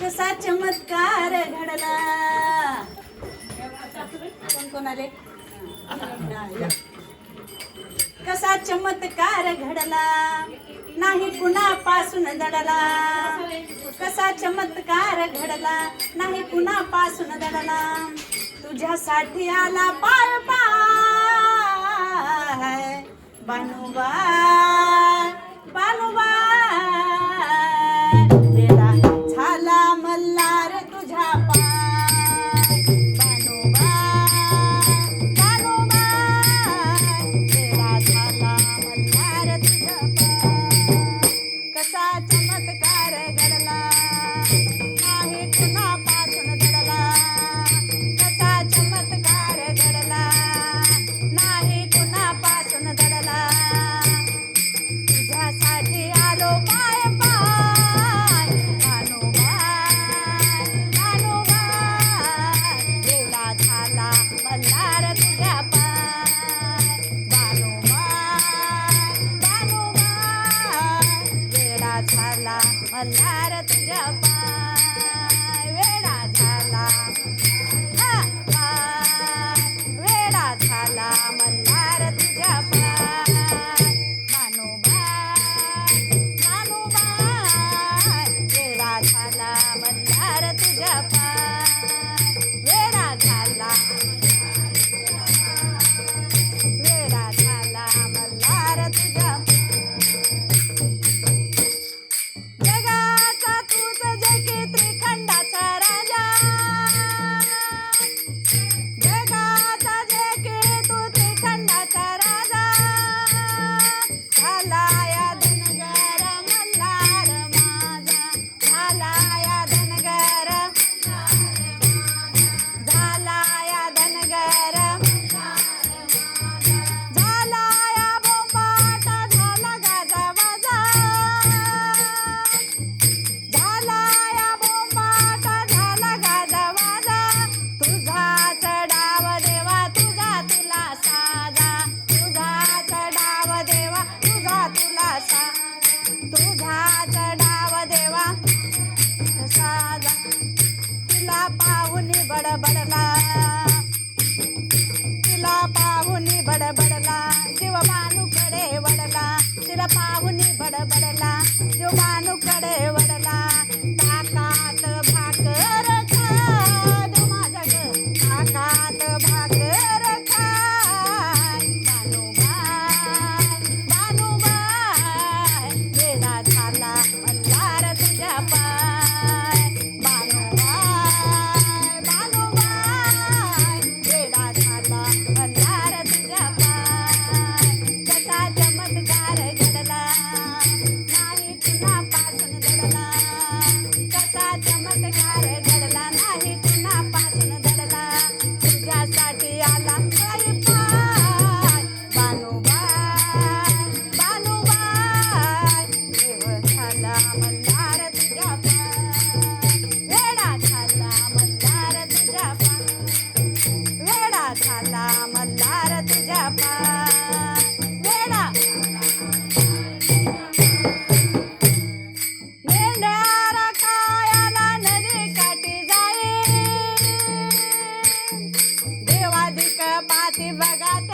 कसा चमत्कार घडला. कोण कोण आले? कसा चमत्कार घडला. नाही कुणापासून दडला. कसा चमत्कार घडला. नाही कुणापासून दडला. तुझ्यासाठी आला पार पाय. बनवा झाला मल्हार तुझ्या पा बडबडला तिला पाहुणी बडबडला. devagar.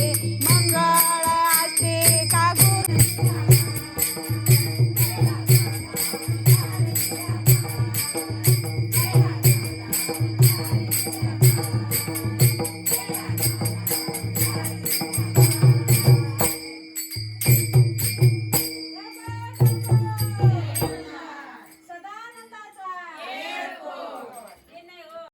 yeah.